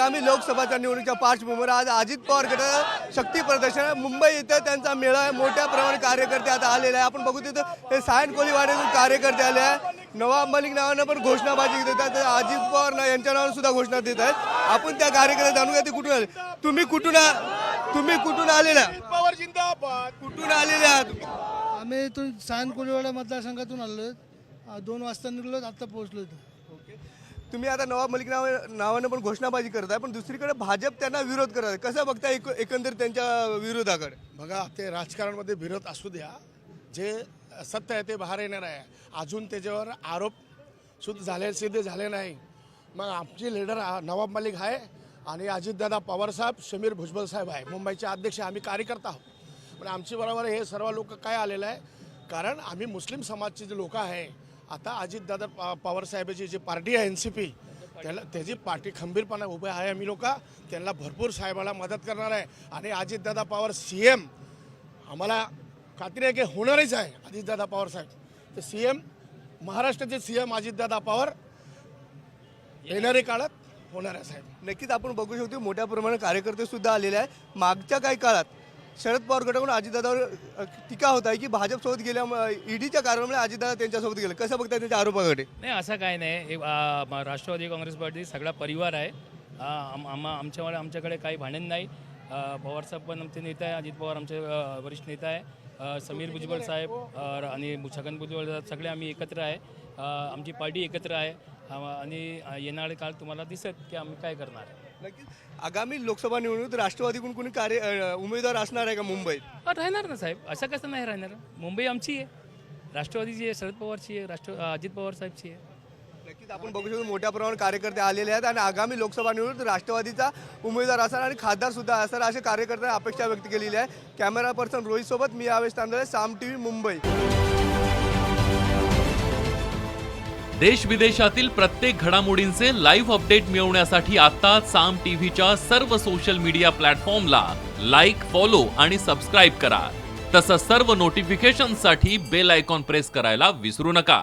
आगामी लोकसभाच्या निवडणुकीच्या पार्श्वभूमीवर आज अजित पवार गट शक्ती प्रदर्शन. मुंबई इथं त्यांचा मेळा आहे. मोठ्या प्रमाणात कार्यकर्ते आता आलेले आहे आपण बघू तिथं हे सायन कोलीवाड्यातून कार्यकर्ते आले आहे नवाब मलिक नावानं पण घोषणाबाजी देतात तर अजित पवार ना यांच्या नावानं सुद्धा घोषणा देत आहेत. आपण त्या कार्यकर्ते जाणून घ्या ते कुठून आले. तुम्ही कुठून तुम्ही कुठून आलेला पवार जिंदाबाद. कुठून आलेले आहात? आम्ही इथून सायन कोलीवाडा मतदारसंघातून आलो दोन वाजता निघलो आता पोहोचलो इथं तुम्ही आता नवाब मलिक नाव नावानं पण घोषणाबाजी करताय पण दुसरीकडे भाजप त्यांना विरोध करत आहे. कसं बघताय एक- एकंदर त्यांच्या विरोधाकडे? बघा ते राजकारणामध्ये विरोध असू द्या. जे सत्य आहे ते बाहेर येणार आहे. अजून त्याच्यावर आरोप सुद्धा झाले सिद्ध झाले नाही. मग आमचे लीडर नवाब मलिक आहे आणि अजितदादा पवारसाहेब समीर भुजबळ साहेब आहे. मुंबईचे अध्यक्ष आम्ही कार्यकर्ता आहोत. पण आमची बरोबर हे सर्व लोक काय आलेलं आहे? कारण आम्ही मुस्लिम समाजचे जे लोक आहे आता अजितदादा प- पवार साहेबाची जी पार्टी आहे एन सी पी त्याला त्याची पार्टी खंबीरपणे उभे आहे. आम्ही लोक त्यांना भरपूर साहेबाला मदत करणार आहे. आणि अजितदादा पवार सी एम आम्हाला खात्री आहे की होणारच आहे अजितदादा पवार साहेब. तर सी एम महाराष्ट्राचे सी एम अजितदादा पवार येणाऱ्या काळात होणार आहे साहेब. नक्कीच आपण बघू शकतो मोठ्या प्रमाणात कार्यकर्ते सुद्धा आलेले आहे मागच्या काही काळात शरद पवार गटाकडून अजितदादावर टीका होत आहे की भाजपसोबत गेल्या ईडीच्या कारणामुळे अजितदादा त्यांच्यासोबत गेले. कसं बघताय त्यांच्या आरोपाकडे? नाही असं काय नाही. राष्ट्रवादी काँग्रेस पार्टी सगळा परिवार आहे. आ, आम- आमच्यामुळे आमच्याकडे काही भांडण नाही. पवारसाहेब पण आमचे नेता आहे अजित पवार आमचे वरिष्ठ नेता आहे समीर भुजबळ साहेब आणि छगन भुजबळ साहेब सगळे आम्ही एकत्र आहे. आमची पार्टी एकत्र आहे. आणि येणारे काळ तुम्हाला दिसत की आम्ही काय करणार. नक्कीच. आगामी लोकसभा निवडणूक राष्ट्रवादीकडून कोणी कार्य उमेदवार असणार आहे का मुंबईत? राहणार ना साहेब. असं कसं नाही राहणार? मुंबई आमची आहे. राष्ट्रवादीची आहे शरद पवारची आहे राष्ट्र अजित पवार साहेबची आहे. नक्कीच आपण बघू शकतो मोठ्या प्रमाणात कार्यकर्ते आलेले आहेत आणि आगामी लोकसभा निवडणूक राष्ट्रवादीचा उमेदवार असणार आणि खासदार सुद्धा असणार असे कार्यकर्त्यांनी अपेक्षा व्यक्त केलेली आहे. कॅमेरा पर्सन रोहित सोबत मी यावेळेस तांदळे साम टीव्ही मुंबई. देश विदेशातील प्रत्येक घडामोडींचे लाईव्ह अपडेट मिळवण्यासाठी आता साम टीव्हीच्या सर्व सोशल मीडिया प्लॅटफॉर्मला लाईक फॉलो आणि सबस्क्राईब करा. तसंच सर्व नोटिफिकेशनसाठी बेल आयकॉन प्रेस करायला विसरू नका.